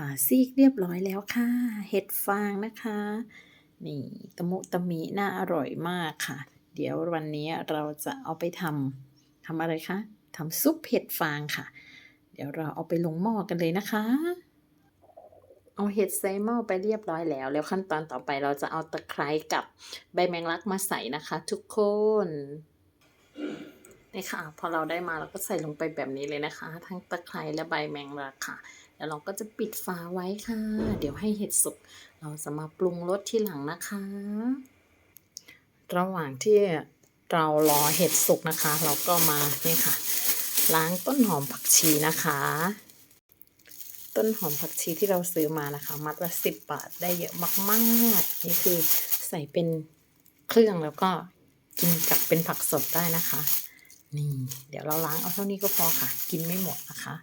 ผ่าซีกเรียบร้อยแล้วค่ะ เห็ดฟางนะคะ นี่ตะมุตะมิน่าอร่อยมากค่ะ เดี๋ยววันนี้เราจะเอาไปทำทำอะไรคะทำซุปเห็ดฟางค่ะ เดี๋ยวเราเอาไปลงหม้อกันเลยนะคะ เอาเห็ดใส่หม้อไปเรียบร้อยแล้ว แล้วขั้นตอนต่อไปเราจะเอาตะไคร้กับใบแมงลักมาใส่นะคะ ทุกคน นี่ค่ะ พอเราได้มาเราก็ใส่ลงไปแบบนี้เลยนะคะ ทั้งตะไคร้และใบแมงลักค่ะ แล้วเราก็จะปิดฝาไว้ค่ะ เดี๋ยวให้เห็ดสุก เราจะมาปรุงรสที่หลังนะคะ ระหว่างที่เรารอเห็ดสุกนะคะ เราก็มานี่ค่ะ ล้างต้นหอมผักชีนะคะ ต้นหอมผักชีที่เราซื้อมานะคะ มัดละสิบบาทได้เยอะมากๆ นี่คือใส่เป็นเครื่องแล้วก็กินกับเป็นผักสดได้นะคะ นี่ เดี๋ยวเราล้างเอาเท่านี้ก็พอค่ะ กินไม่หมดนะคะ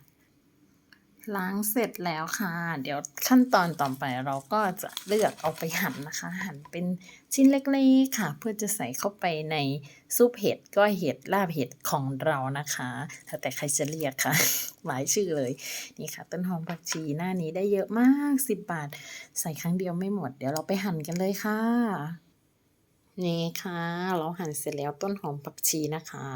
ล้างเสร็จแล้วค่ะ เดี๋ยวขั้นตอนต่อไปเราก็จะเลือกเอาไปหั่นนะคะ หั่นเป็นชิ้นเล็กๆค่ะ เพื่อจะใส่เข้าไปในซุปเห็ดก้อยเห็ดลาบเห็ดของเรานะคะถ้าแต่ใครจะเรียกค่ะ หลายชื่อเลย นี่ค่ะ ต้นหอมผักชีหน้านี้ได้เยอะมาก 10 บาท ใส่ครั้งเดียวไม่หมด เดี๋ยวเราไปหั่นกันเลยค่ะ นี่ค่ะ เราหั่นเสร็จแล้วต้นหอมผักชีนะคะ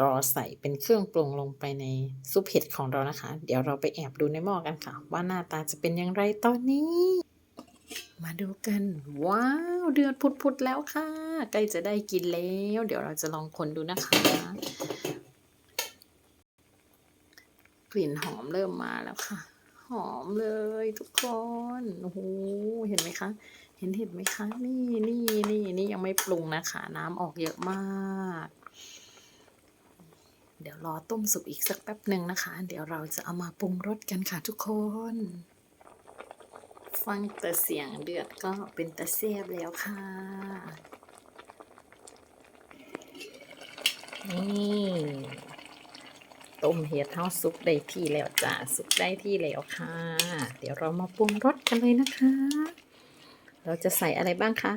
รอใส่เป็นเครื่องปรุงลงไปในซุปเห็ดของเรานะคะ เดี๋ยวเราไปแอบดูในหม้อกันค่ะ ว่าหน้าตาจะเป็นอย่างไรตอนนี้ มาดูกัน ว้าว เดือดพุดๆแล้วค่ะ ใกล้จะได้กินแล้ว เดี๋ยวเราจะลองคนดูนะคะ กลิ่นหอมเริ่มมาแล้วค่ะ หอมเลยทุกคน โอ้โหเห็นไหมคะ เห็นเห็ดไหมคะ นี่นี่นี่นี่ยังไม่ปรุงนะคะ น้ำออกเยอะมาก เดี๋ยวรอต้มสุกอีกสักแป๊บหนึ่งนะคะ เดี๋ยวเราจะเอามาปรุงรสกันค่ะทุกคน ฟังแต่เสียงเดือดก็เป็นตะเสียบแล้วค่ะนี่ ต้มเห็ดเท้าสุกได้ที่แล้วจ้าสุกได้ที่แล้วค่ะ เดี๋ยวเรามาปรุงรสกันเลยนะคะ เราจะใส่อะไรบ้างคะ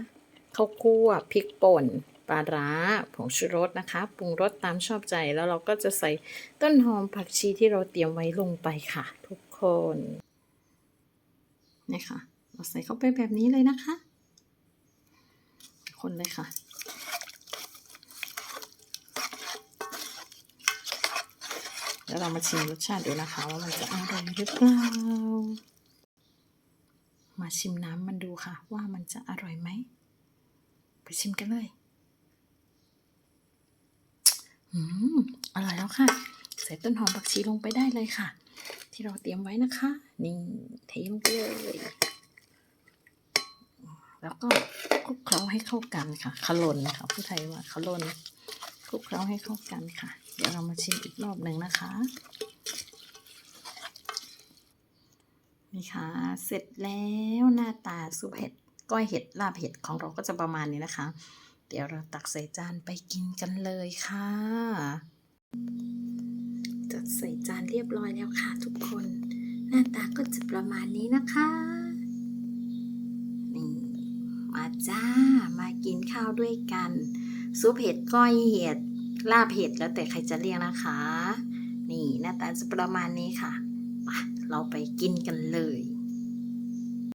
ข้าวคั่วพริกป่นปลาร้าผงชูรสนะคะปรุงรสตามชอบใจแล้วเราก็จะใส่ต้นหอมผักชีที่เราเตรียมไว้ลงไปค่ะ ทุกคนนี่ค่ะเราใส่เข้าไปแบบนี้เลยนะคะ คนเลยค่ะ แล้วเรามาชิมรสชาติดูนะคะว่ามันจะอร่อยหรือเปล่า มาชิมน้ำมันดูค่ะ ว่ามันจะอร่อยไหม ไปชิมกันเลย อืม อร่อยแล้วค่ะ ใส่ต้นหอมผักชีลงไปได้เลยค่ะ ที่เราเตรียมไว้นะคะ นี่เทลงไปเลยแล้วก็คลุกเคล้าให้เข้ากันค่ะขลนนะคะผู้ไทยว่าขลน คลุกเคล้าให้เข้ากันค่ะ เดี๋ยวเรามาชิมอีกรอบหนึ่งนะคะ นี่ค่ะ เสร็จแล้วหน้าตาซุปเห็ดก้อยเห็ดลาบเห็ดของเราก็จะประมาณนี้นะคะ เดี๋ยวเราตักใส่จานไปกินกันเลยค่ะ จัดใส่จานเรียบร้อยแล้วค่ะทุกคน หน้าตาก็จะประมาณนี้นะคะนี่มาจ้ามากินข้าวด้วยกัน ซุปเห็ดก้อยเห็ดลาบเห็ดแล้วแต่ใครจะเรียกนะคะ นี่หน้าตาจะประมาณนี้ค่ะไปเราไปกินกันเลย